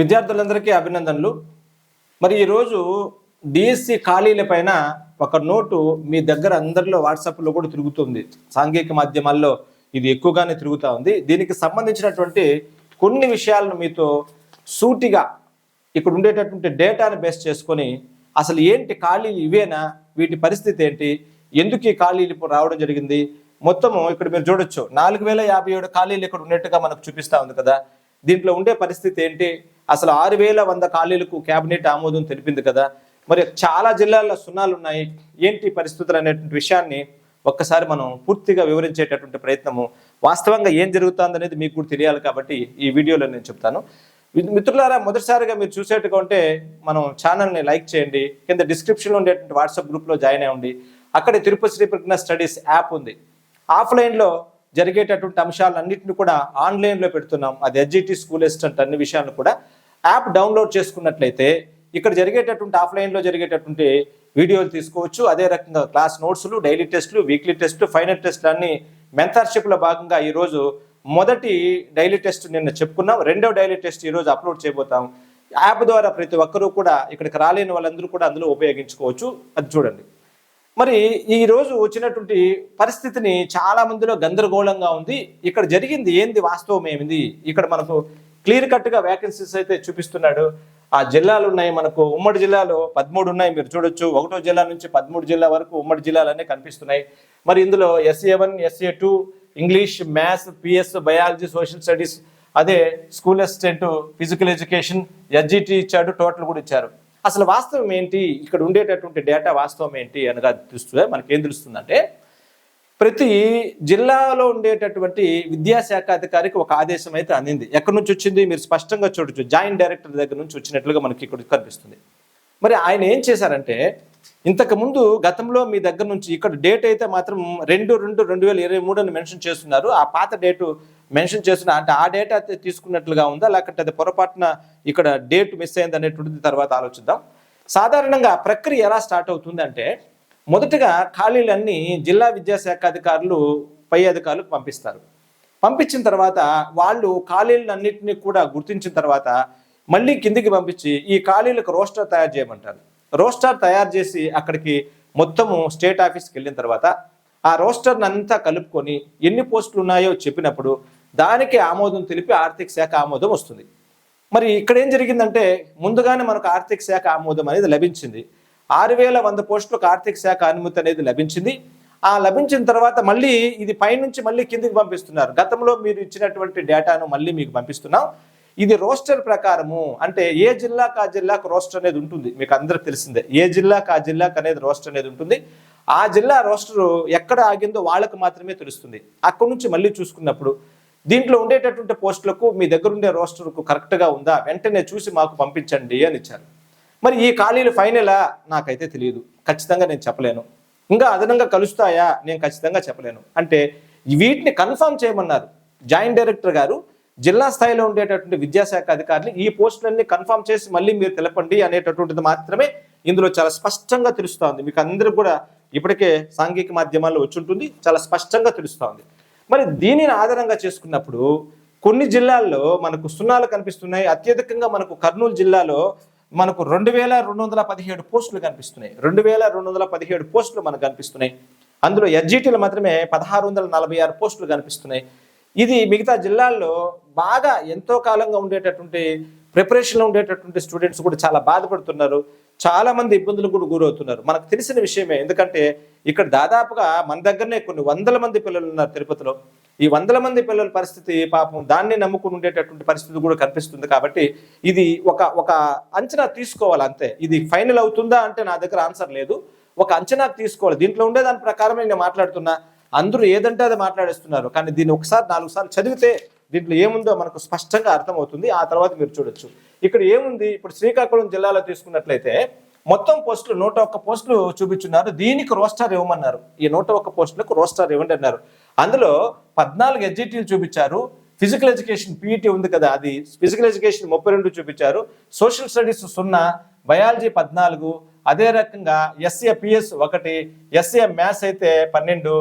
విద్యార్థులందరికీ అభినందనలు. మరి ఈరోజు డిఎస్సి ఖాళీల పైన ఒక నోటు మీ దగ్గర అందరిలో వాట్సాప్లో కూడా తిరుగుతుంది. సాంఘిక మాధ్యమాల్లో ఇది ఎక్కువగానే తిరుగుతూ ఉంది. దీనికి సంబంధించినటువంటి కొన్ని విషయాలను మీతో సూటిగా ఇక్కడ ఉండేటటువంటి డేటాను బేస్ చేసుకొని అసలు ఏంటి ఖాళీలు ఇవేనా? వీటి పరిస్థితి ఏంటి? ఎందుకు ఈ ఖాళీలు రావడం జరిగింది? మొత్తము ఇక్కడ మీరు చూడొచ్చు. నాలుగు వేల యాభై ఏడు ఖాళీలు ఇక్కడ ఉన్నట్టుగా మనకు చూపిస్తూ ఉంది కదా. దీంట్లో ఉండే పరిస్థితి ఏంటి? అసలు ఆరు వేల వంద ఖాళీలకు కేబినెట్ ఆమోదం తెలిపింది కదా. మరి చాలా జిల్లాల్లో సున్నాలు ఉన్నాయి. ఏంటి పరిస్థితులు అనేటువంటి విషయాన్ని ఒక్కసారి మనం పూర్తిగా వివరించేటటువంటి ప్రయత్నము. వాస్తవంగా ఏం జరుగుతుంది అనేది మీకు కూడా తెలియాలి కాబట్టి ఈ వీడియోలో నేను చెప్తాను. మిత్రులారా మొదటిసారిగా మీరు చూసేట్టుగా ఉంటే మనం ఛానల్ని లైక్ చేయండి. కింద డిస్క్రిప్షన్లో ఉండేటువంటి వాట్సాప్ గ్రూప్లో జాయిన్ అవ్వండి అక్కడ తిరుపతి శ్రీ ప్రజ్ఞ స్టడీస్ యాప్ ఉంది. ఆఫ్లైన్లో జరిగేటటువంటి అంశాలన్నింటిని కూడా ఆన్లైన్లో పెడుతున్నాం. అది ఎడ్జిటి స్కూల్ అసిస్టెంట్ అన్ని విషయాలను కూడా యాప్ డౌన్లోడ్ చేసుకున్నట్లయితే ఇక్కడ జరిగేటటువంటి ఆఫ్లైన్లో జరిగేటటువంటి వీడియోలు తీసుకోవచ్చు. అదే రకంగా క్లాస్ నోట్స్లు డైలీ టెస్టులు వీక్లీ టెస్టులు ఫైనల్ టెస్టులు అన్ని మెంటర్షిప్లో భాగంగా ఈరోజు మొదటి డైలీ టెస్ట్ నిన్న చెప్పుకున్నాం. రెండవ డైలీ టెస్ట్ ఈరోజు అప్లోడ్ చేయబోతాం. యాప్ ద్వారా ప్రతి ఒక్కరూ కూడా ఇక్కడికి రాలేని వాళ్ళందరూ కూడా అందులో ఉపయోగించుకోవచ్చు. అది చూడండి. మరి ఈ రోజు వచ్చినటువంటి పరిస్థితిని చాలా మందిలో గందరగోళంగా ఉంది. ఇక్కడ జరిగింది ఏంది? వాస్తవం ఏమింది? ఇక్కడ మనకు క్లియర్ కట్గా వ్యాకెన్సీస్ వేకెన్సీస్ అయితే చూపిస్తున్నాడు. ఆ జిల్లాలు ఉన్నాయి మనకు. ఉమ్మడి జిల్లాలో పదమూడు ఉన్నాయి మీరు చూడొచ్చు. ఒకటో జిల్లా నుంచి పదమూడు జిల్లా వరకు ఉమ్మడి జిల్లాలన్నీ కనిపిస్తున్నాయి. మరి ఇందులో SA one SA two English maths PS biology social studies అదే school assistant physical education SGT ఇచ్చాడు టోటల్ కూడా ఇచ్చారు. అసలు వాస్తవం ఏంటి? ఇక్కడ ఉండేటటువంటి డేటా వాస్తవం ఏంటి అనగా తెలుస్తుంది? ఏం తెలుస్తుందంటే ప్రతి జిల్లాలో ఉండేటటువంటి విద్యాశాఖ అధికారికి ఒక ఆదేశం అయితే అందింది. ఎక్కడి నుంచి వచ్చింది? మీరు స్పష్టంగా చూడొచ్చు. జాయింట్ డైరెక్టర్ దగ్గర నుంచి వచ్చినట్లుగా మనకి ఇక్కడ కనిపిస్తుంది. మరి ఆయన ఏం చేశారంటే ఇంతకు ముందు గతంలో మీ దగ్గర నుంచి ఇక్కడ డేట్ అయితే మాత్రం రెండు రెండు రెండు వేల ఇరవై మూడు అని మెన్షన్ చేస్తున్నారు. ఆ పాత డేటు మెన్షన్ చేస్తున్న అంటే ఆ డేట్ అయితే తీసుకున్నట్లుగా ఉందా? లేకపోతే అది పొరపాటున ఇక్కడ డేట్ మిస్ అయింది అనేటువంటిది తర్వాత ఆలోచిద్దాం. సాధారణంగా ప్రక్రియ ఎలా స్టార్ట్ అవుతుంది అంటే మొదటగా ఖాళీలన్నీ జిల్లా విద్యాశాఖ అధికారులు పై అధికారులకు పంపిస్తారు. పంపించిన తర్వాత వాళ్ళు ఖాళీలన్నింటినీ కూడా గుర్తించిన తర్వాత మళ్ళీ కిందికి పంపించి ఈ ఖాళీలకు రోస్టర్ తయారు చేయమంటారు. రోస్టర్ తయారు చేసి అక్కడికి మొత్తము స్టేట్ ఆఫీస్కి వెళ్ళిన తర్వాత ఆ రోస్టర్ని అంతా కలుపుకొని ఎన్ని పోస్టులు ఉన్నాయో చెప్పినప్పుడు దానికి ఆమోదం తెలిపి ఆర్థిక శాఖ ఆమోదం వస్తుంది. మరి ఇక్కడ ఏం జరిగిందంటే ముందుగానే మనకు ఆర్థిక శాఖ ఆమోదం అనేది లభించింది. ఆరు వేల వంద పోస్టులకు ఆర్థిక శాఖ అనుమతి అనేది లభించింది. ఆ లభించిన తర్వాత మళ్ళీ ఇది పైనుంచి మళ్ళీ కిందికి పంపిస్తున్నారు. గతంలో మీరు ఇచ్చినటువంటి డేటాను మళ్ళీ మీకు పంపిస్తున్నాం. ఇది రోస్టర్ ప్రకారము అంటే ఏ జిల్లాకు ఆ జిల్లాకు రోస్టర్ అనేది ఉంటుంది? మీకు అందరికి తెలిసిందే. ఏ జిల్లాకు ఆ జిల్లాకు అనేది రోస్టర్ అనేది ఉంటుంది. ఆ జిల్లా రోస్టర్ ఎక్కడ ఆగిందో వాళ్ళకు మాత్రమే తెలుస్తుంది. అక్కడి నుంచి మళ్ళీ చూసుకున్నప్పుడు దీంట్లో ఉండేటటువంటి పోస్టులకు మీ దగ్గర ఉండే రోస్టర్కు కరెక్ట్గా ఉందా? వెంటనే చూసి మాకు పంపించండి అని ఇచ్చారు. మరి ఈ ఖాళీలు ఫైనలా నాకైతే తెలియదు. ఖచ్చితంగా నేను చెప్పలేను. ఇంకా అదనంగా కలుస్తాయా? నేను ఖచ్చితంగా చెప్పలేను. అంటే వీటిని కన్ఫర్మ్ చేయమన్నారు జాయింట్ డైరెక్టర్ గారు. జిల్లా స్థాయిలో ఉండేటటువంటి విద్యాశాఖ అధికారులు ఈ పోస్టులన్నీ కన్ఫర్మ్ చేసి మళ్ళీ మీరు తెలపండి అనేటటువంటిది మాత్రమే ఇందులో చాలా స్పష్టంగా తెలుస్తూ ఉంది మీకు అందరికి కూడా ఇప్పటికే సాంఘిక మాధ్యమాల్లో వచ్చి ఉంటుంది. చాలా స్పష్టంగా తెలుస్తూ ఉంది మరి దీనిని ఆధారంగా చేసుకున్నప్పుడు కొన్ని జిల్లాల్లో మనకు సున్నాలు కనిపిస్తున్నాయి. అత్యధికంగా మనకు కర్నూలు జిల్లాలో మనకు రెండు వేల రెండు వందల పదిహేడు పోస్టులు కనిపిస్తున్నాయి. రెండు వేల రెండు వందల పదిహేడు పోస్టులు మనకు కనిపిస్తున్నాయి. అందులో ఎస్జిటీలు మాత్రమే పదహారు వందల నలభై ఆరు పోస్టులు కనిపిస్తున్నాయి. ఇది మిగతా జిల్లాల్లో బాగా ఎంతో కాలంగా ఉండేటటువంటి ప్రిపరేషన్లో ఉండేటటువంటి స్టూడెంట్స్ కూడా చాలా బాధపడుతున్నారు. చాలా మంది ఇబ్బందులు కూడా గురవుతున్నారు. మనకు తెలిసిన విషయమే ఎందుకంటే ఇక్కడ దాదాపుగా మన దగ్గరనే కొన్ని వందల మంది పిల్లలు ఉన్నారు తిరుపతిలో. ఈ వందల మంది పిల్లల పరిస్థితి పాపం దాన్ని నమ్ముకుని ఉండేటటువంటి పరిస్థితి కూడా కనిపిస్తుంది కాబట్టి ఇది ఒక ఒక అంచనా తీసుకోవాలి అంతే. ఇది ఫైనల్ అవుతుందా అంటే నా దగ్గర ఆన్సర్ లేదు. ఒక అంచనా తీసుకోవాలి. దీంట్లో ఉండే దాని ప్రకారమే నేను మాట్లాడుతున్నా. అందరూ ఏదంటే అది మాట్లాడేస్తున్నారు. కానీ దీన్ని ఒకసారి నాలుగు సార్లు చదివితే దీంట్లో ఏముందో మనకు స్పష్టంగా అర్థమవుతుంది. ఆ తర్వాత మీరు చూడొచ్చు. ఇక్కడ ఏముంది? ఇప్పుడు శ్రీకాకుళం జిల్లాలో తీసుకున్నట్లయితే మొత్తం పోస్టులు నూట ఒక్క పోస్టులు చూపించున్నారు. దీనికి రోస్టార్ ఇవ్వమన్నారు. ఈ నూట ఒక్క పోస్టులకు రోస్టార్ ఇవ్వండి అన్నారు. అందులో పద్నాలుగు ఎడ్జిటీలు చూపించారు. ఫిజికల్ ఎడ్యుకేషన్ పీఈటీ ఉంది కదా అది ఫిజికల్ ఎడ్యుకేషన్ ముప్పై రెండు చూపించారు. సోషల్ స్టడీస్ సున్నా బయాలజీ పద్నాలుగు అదే రకంగా ఎస్ఏ పిఎస్ ఒకటి ఎస్ఏ మ్యాథ్స్ అయితే పన్నెండు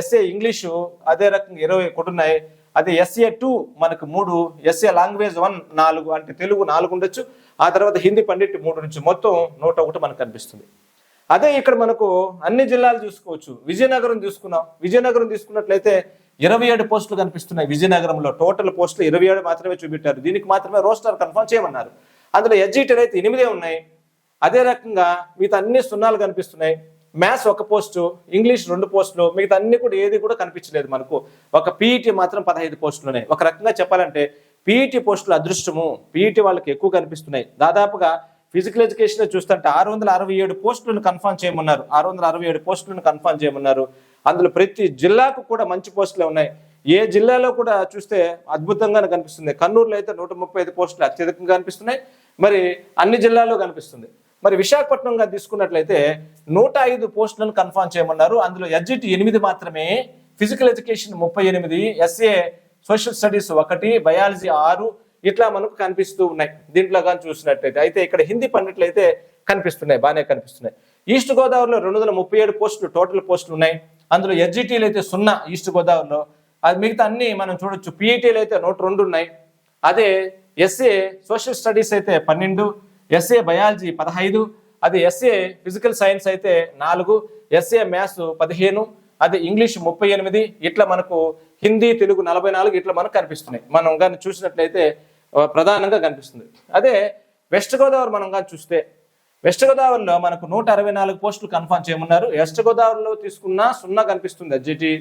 ఎస్ఏ ఇంగ్లీషు అదే రకంగా ఇరవై ఒకటి ఉన్నాయి. అదే ఎస్ఏ టూ మనకు మూడు ఎస్ఏ లాంగ్వేజ్ వన్ నాలుగు అంటే తెలుగు నాలుగు ఉండొచ్చు. ఆ తర్వాత హిందీ పండిట్ మూడు నుంచి మొత్తం నూట ఒకటి మనకు కనిపిస్తుంది. అదే ఇక్కడ మనకు అన్ని జిల్లాలు చూసుకోవచ్చు. విజయనగరం తీసుకున్నాం విజయనగరం తీసుకున్నట్లయితే ఇరవై ఏడు పోస్టులు కనిపిస్తున్నాయి విజయనగరంలో. టోటల్ పోస్టులు ఇరవై ఏడు మాత్రమే చూపెట్టారు. దీనికి మాత్రమే రోస్టర్ కన్ఫర్మ్ చేయమన్నారు. అందులో ఎడ్జిటర్ అయితే ఎనిమిదే ఉన్నాయి. అదే రకంగా మిగతా అన్ని సున్నాలు కనిపిస్తున్నాయి. మ్యాథ్స్ ఒక పోస్టు ఇంగ్లీష్ రెండు పోస్టులు మిగతా అన్ని కూడా ఏది కూడా కనిపించలేదు మనకు. ఒక పీఈటీ మాత్రం పదహైదు పోస్టులు ఉన్నాయి ఒక రకంగా చెప్పాలంటే పీఈటీ పోస్టులు అదృష్టము పీఈటీ వాళ్ళకి ఎక్కువ కనిపిస్తున్నాయి. దాదాపుగా ఫిజికల్ ఎడ్యుకేషన్ చూస్తుంటే ఆరు వందల అరవై ఏడు పోస్టులను కన్ఫర్మ్ చేయమన్నారు. ఆరు వందల అరవై ఏడు పోస్టులను కన్ఫర్మ్ చేయమన్నారు. అందులో ప్రతి జిల్లాకు కూడా మంచి పోస్టులు ఉన్నాయి. ఏ జిల్లాలో కూడా చూస్తే అద్భుతంగా కనిపిస్తుంది. కన్నూరులో అయితే నూట ముప్పై ఐదు పోస్టులు అత్యధికంగా కనిపిస్తున్నాయి. మరి అన్ని జిల్లాల్లో కనిపిస్తుంది. మరి విశాఖపట్నంగా తీసుకున్నట్లయితే నూట ఐదు పోస్టులను కన్ఫర్మ్ చేయమన్నారు. అందులో ఎడ్జిట్ ఎనిమిది మాత్రమే ఫిజికల్ ఎడ్యుకేషన్ ముప్పై ఎనిమిది ఎస్ఏ సోషల్ స్టడీస్ ఒకటి బయాలజీ ఆరు ఇట్లా మనకు కనిపిస్తూ ఉన్నాయి. దీంట్లో కానీ చూసినట్లయితే. అయితే ఇక్కడ హిందీ పండిట్లయితే కనిపిస్తున్నాయి. బాగానే కనిపిస్తున్నాయి. ఈస్ట్ గోదావరిలో రెండు వందల ముప్పై ఏడు పోస్టులు టోటల్ పోస్టులు ఉన్నాయి. అందులో ఎస్జిటీలు అయితే సున్నా ఈస్ట్ గోదావరిలో. అది మిగతా అన్ని మనం చూడొచ్చు. పిఈటీలు అయితే నూట రెండు ఉన్నాయి. అదే ఎస్ఏ సోషల్ స్టడీస్ అయితే పన్నెండు ఎస్ఏ బయాలజీ పదహైదు అది ఎస్ఏ ఫిజికల్ సైన్స్ అయితే నాలుగు ఎస్ఏ మ్యాథ్స్ పదిహేను అది ఇంగ్లీష్ ముప్పై ఎనిమిది ఇట్లా మనకు హిందీ తెలుగు నలభై నాలుగు ఇట్లా మనకు కనిపిస్తున్నాయి. మనం కానీ చూసినట్లయితే ప్రధానంగా కనిపిస్తుంది. అదే వెస్ట్ గోదావరి మనం కానీ చూస్తే వెస్ట్ గోదావరిలో మనకు నూట అరవై నాలుగు పోస్టులు కన్ఫర్మ్ చేయమన్నారు. వెస్ట్ గోదావరిలో తీసుకున్నా సున్నా కనిపిస్తుంది ఎస్జిటి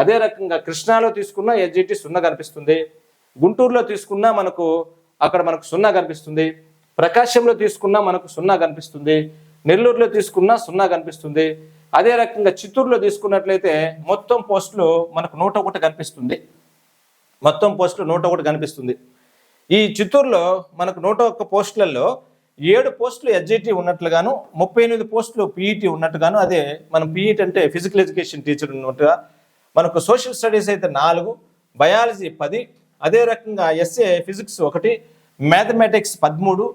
అదే రకంగా కృష్ణాలో తీసుకున్నా ఎస్జిటి సున్నా కనిపిస్తుంది. గుంటూరులో తీసుకున్నా మనకు అక్కడ మనకు సున్నా కనిపిస్తుంది. ప్రకాశంలో తీసుకున్నా మనకు సున్నా కనిపిస్తుంది నెల్లూరులో తీసుకున్నా సున్నా కనిపిస్తుంది. అదే రకంగా చిత్తూరులో తీసుకున్నట్లయితే మొత్తం పోస్టులు మనకు నూట ఒకటి కనిపిస్తుంది. మొత్తం పోస్టులు నూట ఒకటి కనిపిస్తుంది. ఈ చిత్తూరులో మనకు నూట ఒక్క పోస్టులలో ఏడు పోస్టులు ఎస్జిటి ఉన్నట్లుగాను ముప్పై ఎనిమిది పోస్టులు పీఈటీ ఉన్నట్టుగాను అదే మనం పీఈటీ అంటే ఫిజికల్ ఎడ్యుకేషన్ టీచర్ ఉన్నట్టుగా మనకు సోషల్ స్టడీస్ అయితే నాలుగు బయాలజీ పది అదే రకంగా ఎస్ఏ ఫిజిక్స్ ఒకటి మ్యాథమెటిక్స్ పదమూడు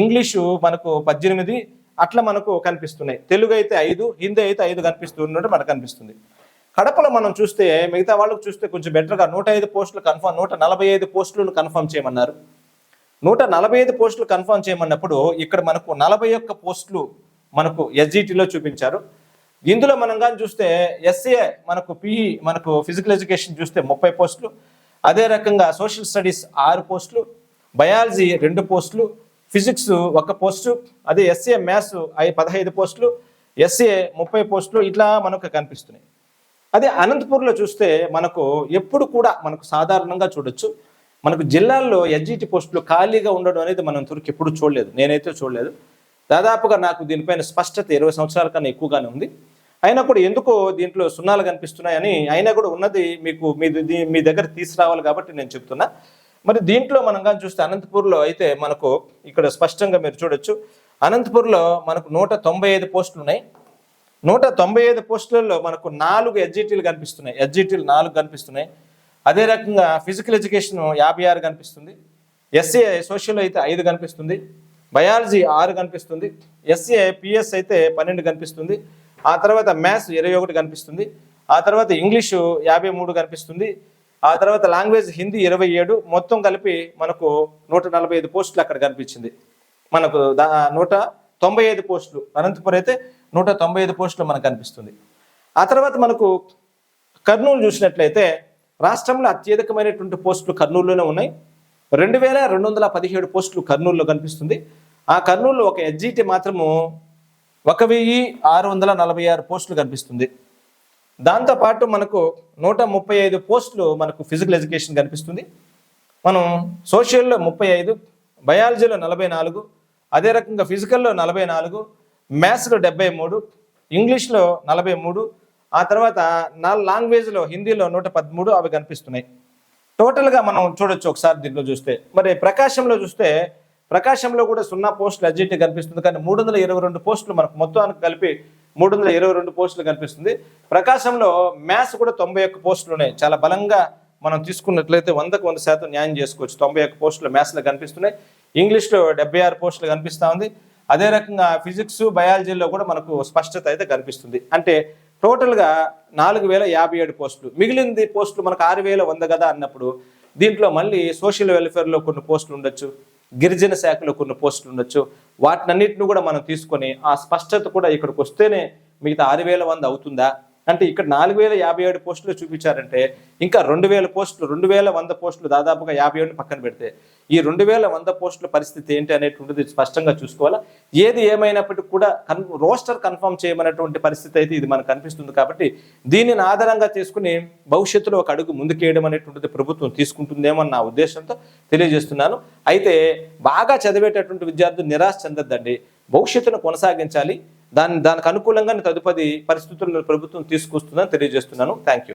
ఇంగ్లీషు మనకు పద్దెనిమిది అట్లా మనకు కనిపిస్తున్నాయి. తెలుగు అయితే ఐదు హిందీ అయితే ఐదు కనిపిస్తున్నట్టు మనకు కనిపిస్తుంది. కడపలో మనం చూస్తే మిగతా వాళ్ళకు చూస్తే కొంచెం బెటర్గా నూట ఐదు పోస్టులు కన్ఫర్మ్ నూట నలభై ఐదు పోస్టులను కన్ఫర్మ్ చేయమన్నారు. నూట నలభై ఐదు పోస్టులు కన్ఫర్మ్ చేయమన్నప్పుడు ఇక్కడ మనకు నలభై ఒక్క పోస్టులు మనకు ఎస్జిటిలో చూపించారు. ఇందులో మనం కానీ చూస్తే ఎస్ఏ మనకు పిఈ మనకు ఫిజికల్ ఎడ్యుకేషన్ చూస్తే ముప్పై పోస్టులు. అదే రకంగా సోషల్ స్టడీస్ ఆరు పోస్టులు. బయాలజీ రెండు పోస్టులు. ఫిజిక్స్ ఒక పోస్టు అదే ఎస్ఏ మ్యాథ్స్ ఐ పదహైదు పోస్టులు ఎస్ఏ ముప్పై పోస్టులు ఇట్లా మనకు కనిపిస్తున్నాయి. అదే అనంతపూర్లో చూస్తే మనకు ఎప్పుడు కూడా మనకు సాధారణంగా చూడొచ్చు. మనకు జిల్లాల్లో ఎస్జిటి పోస్టులు ఖాళీగా ఉండడం అనేది మనం తురికి ఎప్పుడు చూడలేదు. నేనైతే చూడలేదు. దాదాపుగా నాకు దీనిపైన స్పష్టత ఇరవై సంవత్సరాల కన్నా ఎక్కువగానే ఉంది. అయినా కూడా ఎందుకో దీంట్లో సున్నాలు కనిపిస్తున్నాయని అయినా కూడా ఉన్నది మీకు మీ మీ దగ్గర తీసుకురావాలి కాబట్టి నేను చెప్తున్నా. మరి దీంట్లో మనం కానీ చూస్తే అనంతపూర్లో అయితే మనకు ఇక్కడ స్పష్టంగా మీరు చూడొచ్చు. అనంతపూర్లో మనకు నూట తొంభై ఐదు పోస్టులు ఉన్నాయి. నూట తొంభై ఐదు పోస్టులలో మనకు నాలుగు ఎడ్జిటీలు కనిపిస్తున్నాయి. ఎడ్జిటీలు నాలుగు కనిపిస్తున్నాయి. అదే రకంగా ఫిజికల్ ఎడ్యుకేషన్ యాభై ఆరు కనిపిస్తుంది. ఎస్ఏ సోషల్ అయితే ఐదు కనిపిస్తుంది. బయాలజీ ఆరు కనిపిస్తుంది. ఎస్ఏ పిఎస్ అయితే పన్నెండు కనిపిస్తుంది. ఆ తర్వాత మ్యాథ్స్ ఇరవై ఒకటి కనిపిస్తుంది. ఆ తర్వాత ఇంగ్లీషు యాభై మూడు కనిపిస్తుంది. ఆ తర్వాత లాంగ్వేజ్ హిందీ ఇరవై ఏడు మొత్తం కలిపి మనకు నూట నలభై ఐదు పోస్టులు అక్కడ కనిపించింది. మనకు దా నూట తొంభై ఐదు పోస్టులు. అనంతపురం అయితే నూట తొంభై ఐదు పోస్టులు మనకు కనిపిస్తుంది. ఆ తర్వాత మనకు కర్నూలు చూసినట్లయితే రాష్ట్రంలో అత్యధికమైనటువంటి పోస్టులు కర్నూలులోనే ఉన్నాయి. రెండు వేల రెండు వందల పదిహేడు పోస్టులు కర్నూలులో కనిపిస్తుంది. ఆ కర్నూలులో ఒక ఎస్జిటి మాత్రము ఒక వెయ్యి ఆరు వందల నలభై ఆరు పోస్టులు కనిపిస్తుంది. దాంతోపాటు మనకు నూట ముప్పై ఐదు పోస్టులు మనకు ఫిజికల్ ఎడ్యుకేషన్ కనిపిస్తుంది. మనం సోషల్లో ముప్పై ఐదు బయాలజీలో నలభై నాలుగు అదే రకంగా ఫిజికల్లో నలభై నాలుగు మ్యాథ్స్లో డెబ్బై మూడు ఇంగ్లీష్లో నలభై మూడు ఆ తర్వాత నాలుగు లాంగ్వేజ్లో హిందీలో నూట పదమూడు అవి కనిపిస్తున్నాయి. టోటల్గా మనం చూడొచ్చు ఒకసారి దీంట్లో చూస్తే. మరి ప్రకాశంలో చూస్తే ప్రకాశంలో కూడా సున్నా పోస్టులు అడ్జిటీ కనిపిస్తుంది. కానీ మూడు వందల ఇరవై రెండు పోస్టులు మనకు మొత్తానికి కలిపి మూడు వందల ఇరవై రెండు పోస్టులు కనిపిస్తుంది. ప్రకాశంలో మ్యాథ్స్ కూడా తొంభై ఒక్క పోస్టులు ఉన్నాయి. చాలా బలంగా మనం తీసుకున్నట్లయితే వందకు వంద శాతం న్యాయం చేసుకోవచ్చు. తొంభై ఒక్క పోస్టులు మ్యాథ్స్లో కనిపిస్తున్నాయి. ఇంగ్లీష్లో డెబ్బై ఆరు పోస్టులు కనిపిస్తూ ఉంది. అదే రకంగా ఫిజిక్స్ బయాలజీలో కూడా మనకు స్పష్టత అయితే కనిపిస్తుంది. అంటే టోటల్గా నాలుగు వేల యాభై ఏడు పోస్టులు. మిగిలింది పోస్టులు మనకు ఆరు వేల వంద కదా అన్నప్పుడు దీంట్లో మళ్ళీ సోషల్ వెల్ఫేర్లో కొన్ని పోస్టులు ఉండొచ్చు. గిరిజన శాఖలో కొన్ని పోస్టులు ఉండొచ్చు. వాటినన్నిటిని కూడా మనం తీసుకొని ఆ స్పష్టత కూడా ఇక్కడికి వస్తేనే మిగతా ఆరు వేల వంద అవుతుందా? అంటే ఇక్కడ నాలుగు వేల యాభై ఏడు పోస్టులు చూపించారంటే ఇంకా రెండు వేల పోస్టులు రెండు వేల వంద పోస్టులు దాదాపుగా యాభై ఏడు పక్కన పెడితే ఈ రెండు వేల వంద పోస్టుల పరిస్థితి ఏంటి అనేటువంటిది స్పష్టంగా చూసుకోవాలా? ఏది ఏమైనప్పటికీ కూడా కన్ రోస్టర్ కన్ఫర్మ్ చేయమన్నటువంటి పరిస్థితి అయితే ఇది మనకు కనిపిస్తుంది కాబట్టి దీనిని ఆధారంగా తీసుకుని భవిష్యత్తులో ఒక అడుగు ముందుకేయడం అనేటువంటిది ప్రభుత్వం తీసుకుంటుందేమో నా ఉద్దేశంతో తెలియజేస్తున్నాను. అయితే బాగా చదివేటటువంటి విద్యార్థులు నిరాశ చెందద్దండి. భవిష్యత్తును కొనసాగించాలి. దాని దానికి అనుకూలంగా తదుపరి పరిస్థితులను ప్రభుత్వం తీసుకొస్తుందని తెలియజేస్తున్నాను. Thank you